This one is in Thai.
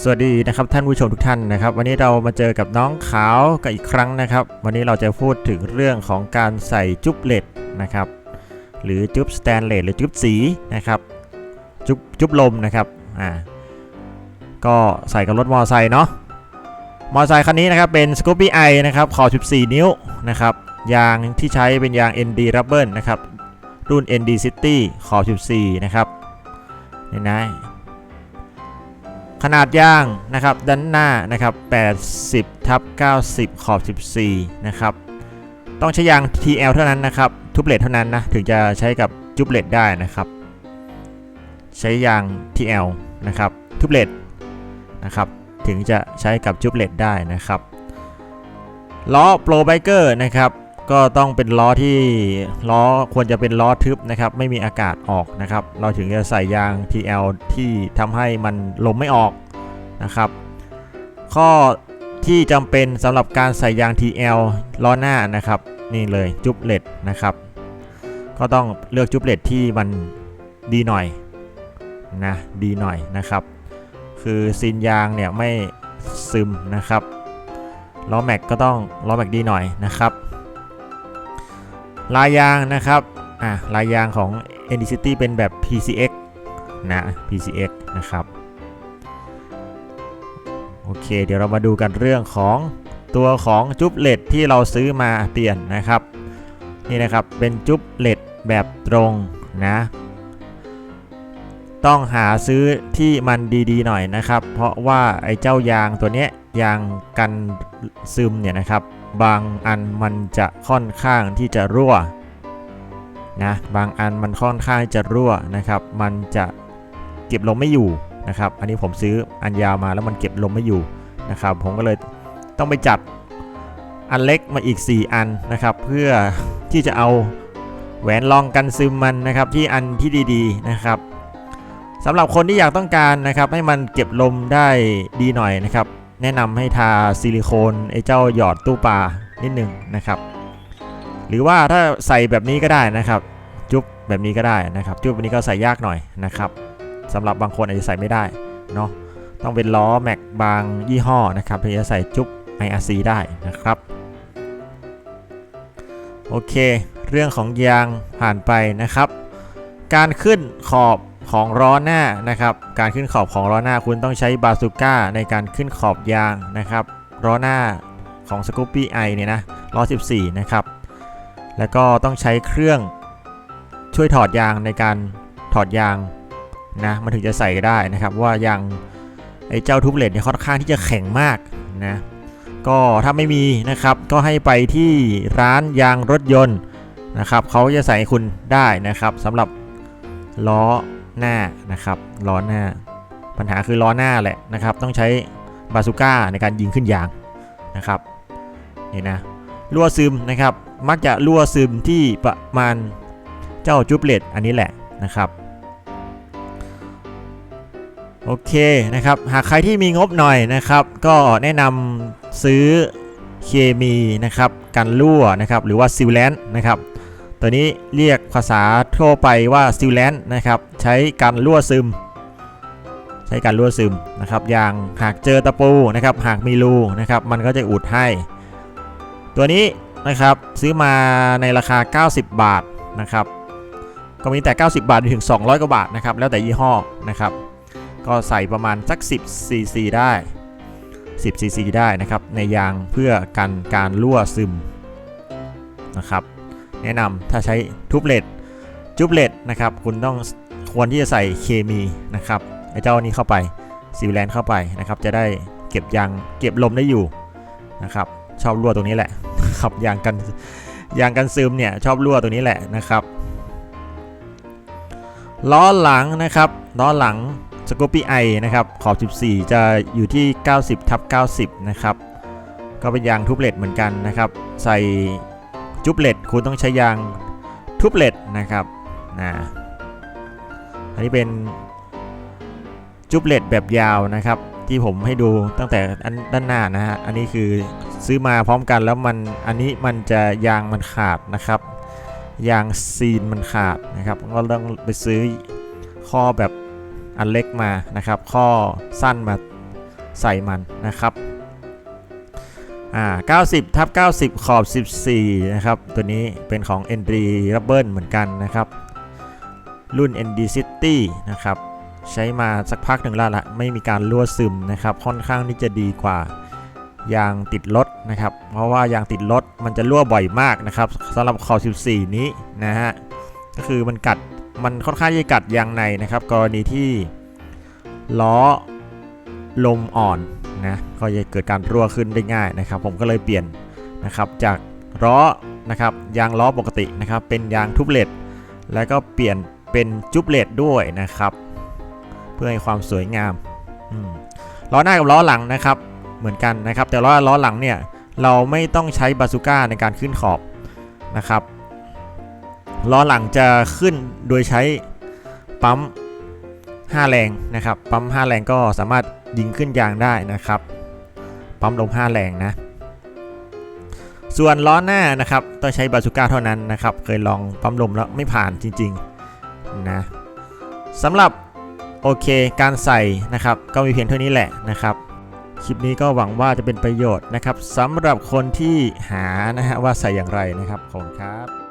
สวัสดีนะครับท่านผู้ชมทุกท่านนะครับ วันนี้เรามาเจอกับน้องขาวกันอีกครั้งนะครับ วันนี้เราจะพูดถึงเรื่องของการใส่จุ๊บเหล็ดนะครับ หรือจุ๊บสแตนเลสหรือจุ๊บสีนะครับ จุ๊บจุ๊บลมนะครับอ่าก็ใส่กับรถมอเตอร์ไซค์เนาะมอเตอร์ไซค์คันนี้นะครับเป็น Scoopy i นะครับขอบ14 นิ้วนะครับยางที่ใช้เป็นยาง ND Rubber นะครับรุ่น ND City ขอบ14 นะครับนี่นะ ขนาดยางนะครับด้านหน้านะครับ 80ทับ90 ขอบ 14 นะครับ ต้องใช้ยาง TL เท่านั้นนะครับ ทุบเลตเท่านั้นนะ ถึงจะใช้กับจุบเลตได้นะครับ ใช้ยาง TL นะครับ ทุบเลตนะครับ ถึงจะใช้กับจุบเลตได้นะครับ ล้อโปรไบเกอร์นะครับ ก็ต้องเป็นล้อที่ล้อควรจะเป็นล้อทึบนะครับ ไม่มีอากาศออกนะครับ เราถึงจะใส่ยาง TL ที่ทำให้มันลมไม่ออกนะครับ ข้อที่จำเป็นสำหรับการใส่ยาง TL ล้อหน้านะครับ นี่เลยจุบเลตนะครับ ก็ต้องเลือกจุบเลตที่มันดีหน่อยนะดีหน่อยนะครับ คือซีนยางเนี่ยไม่ซึมนะครับล้อแม็กก็ต้องล้อแม็กดีหน่อยนะครับ ลายยางนะครับอะลายยางของ n d City เป็นแบบ PCX นะ PCX นะครับโอเค เดี๋ยวเรามาดูกันเรื่องของตัวของจุ๊บเลดที่เราซื้อมาเปลี่ยนนะครับ นี่นะครับเป็นจุ๊บเลดแบบตรงนะ ต้องหาซื้อที่มันดีๆหน่อยนะครับ เพราะว่าไอ้เจ้ายางตัวเนี้ยยางกันซึมเนี่ยนะครับ บางอันมันจะค่อนข้างที่จะรั่วนะบางอันมันค่อนข้างจะรั่วนะครับ มันจะเก็บลมไม่อยู่นะครับ อันนี้ผมซื้ออันยาวมาแล้วมันเก็บลมไม่อยู่นะครับ ผมก็เลยต้องไปจัดอันเล็กมาอีก 4 อันนะครับ เพื่อที่จะเอาแหวนรองกันซึมมันนะครับที่อันที่ดีๆนะครับสำหรับคนที่อยากต้องการนะครับ ให้มันเก็บลมได้ดีหน่อยนะครับ แนะนำให้ทาซิลิโคนไอ้เจ้าหยอดตู้ปลานิดหนึ่งนะครับ หรือว่าถ้าใส่แบบนี้ก็ได้นะครับ จุ๊บแบบนี้ก็ได้นะครับ จุ๊บแบบนี้ก็ใส่ยากหน่อยนะครับสำหรับบางคนอาจจะใส่ไม่ได้เนาะต้องเป็นล้อแม็กบางยี่ห้อนะครับถึงจะใส่จุ๊บ IRC ได้นะครับโอเค เรื่องของยางผ่านไปนะครับ การขึ้นขอบ ของล้อหน้านะครับ การขึ้นขอบของล้อหน้าคุณต้องใช้บาซูก้าในการขึ้นขอบยางนะครับล้อหน้าของ Scoopy i เนี่ยนะล้อ 14 นะครับ แล้วก็ต้องใช้เครื่องช่วยถอดยางในการถอดยางนะมันถึงจะใส่ได้นะครับ ว่ายางไอ้เจ้าทุบเลดเนี่ยค่อนข้างที่จะแข็งมากนะก็ถ้าไม่มีนะครับก็ให้ไปที่ร้านยางรถยนต์นะครับเขาจะใส่คุณได้นะครับสำหรับล้อ หน้านะครับล้อหน้า ปัญหาคือล้อหน้าแหละนะครับ ต้องใช้บาซูก้าในการยิงขึ้นยางนะครับนี่นะรั่วซึมนะครับ มักจะรั่วซึมที่ประมาณเจ้าจุบเลตอันนี้แหละนะครับโอเคนะครับ หากใครที่มีงบหน่อยนะครับ ก็แนะนำซื้อเคมีนะครับ กันรั่วนะครับ หรือว่าซิลแลนนะครับ ตัวนี้เรียกภาษาทั่วไปว่าซิลแลนนะครับ ใช้กันรั่วซึม ใช้การรั่วซึมนะครับ อย่างหากเจอตะปูนะครับ หากมีรูนะครับ มันก็จะอุดให้ ตัวนี้นะครับซื้อมาในราคา 90 บาทนะครับ ก็มีแต่ 90 บาทถึง 200 กว่าบาทนะครับ แล้วแต่ยี่ห้อนะครับ ก็ใส่ประมาณสัก 10 cc ได้ 10 cc ได้นะครับ ในยางเพื่อกันการรั่วซึมนะครับ แนะนำถ้าใช้ทุบเลดจุบเลดนะครับคุณต้องควรที่จะใส่เคมีนะครับไอ้เจ้านี้เข้าไปซิลแลนเข้าไปนะครับจะได้เก็บยางเก็บลมได้อยู่นะครับชอบรั่วตรงนี้แหละครับยางกันยางกันซึมเนี่ยชอบรั่วตรงนี้แหละนะครับล้อหลังนะครับล้อหลังสกูปี้ไอนะครับขอบ 14 จะอยู่ที่ 90ทับ90 นะครับ ก็เป็นยางทุบเลตเหมือนกันนะครับ ใส่ จุบเลตคุณต้องใช้ยางทุบเลตนะครับนะอันนี้เป็นจุบเลตแบบยาวนะครับ ที่ผมให้ดูตั้งแต่อันด้านหน้านะฮะอันนี้คือซื้อมาพร้อมกันแล้วมันอันนี้มันจะยางมันขาดนะครับ ยางซีนมันขาดนะครับก็ต้องไปซื้อข้อแบบอันเล็กมานะครับ ข้อสั้นมาใส่มันนะครับ อ่า90ทับ90 ขอบ 14 นะครับ ตัวนี้เป็นของ e n d Rubber เหมือนกันนะครับ รุ่น ND City นะครับ ใช้มาสักพักหนึ่งแล้วละไม่มีการรั่วซึมนะครับ ค่อนข้างที่จะดีกว่ายางติดรถนะครับ เพราะว่ายางติดรถมันจะรั่วบ่อยมากนะครับสำหรับขอบ 14 นี้นะฮะ ก็คือมันกัด มันค่อนข้างจะกัดยางในนะครับ กรณีที่ล้อลมอ่อน นะก็จะเกิดการรั่วขึ้นได้ง่ายนะครับ ผมก็เลยเปลี่ยนนะครับจากล้อนะครับยางล้อปกตินะครับ เป็นยางทุบเลดแล้วก็เปลี่ยนเป็นจุบเลดด้วยนะครับ เพื่อให้ความสวยงามอืมล้อหน้ากับล้อหลังนะครับ เหมือนกันนะครับ แต่ล้อล้อหลังเนี่ยเราไม่ต้องใช้บาซูก้าในการขึ้นขอบนะครับล้อหลังจะขึ้นโดยใช้ปั๊ม 5 แรงนะครับ ปั๊ม 5 แรงก็สามารถ ยิงขึ้นยางได้นะครับปั๊มลม5แรงนะ ส่วนล้อหน้านะครับต้องใช้บาซูก้าเท่านั้นนะครับ เคยลองปั๊มลมแล้วไม่ผ่านจริงๆนะสำหรับโอเคการใส่นะครับก็มีเพียงเท่านี้แหละนะครับคลิปนี้ก็หวังว่าจะเป็นประโยชน์นะครับสำหรับคนที่หานะฮะว่าใส่อย่างไรนะครับขอบคุณครับ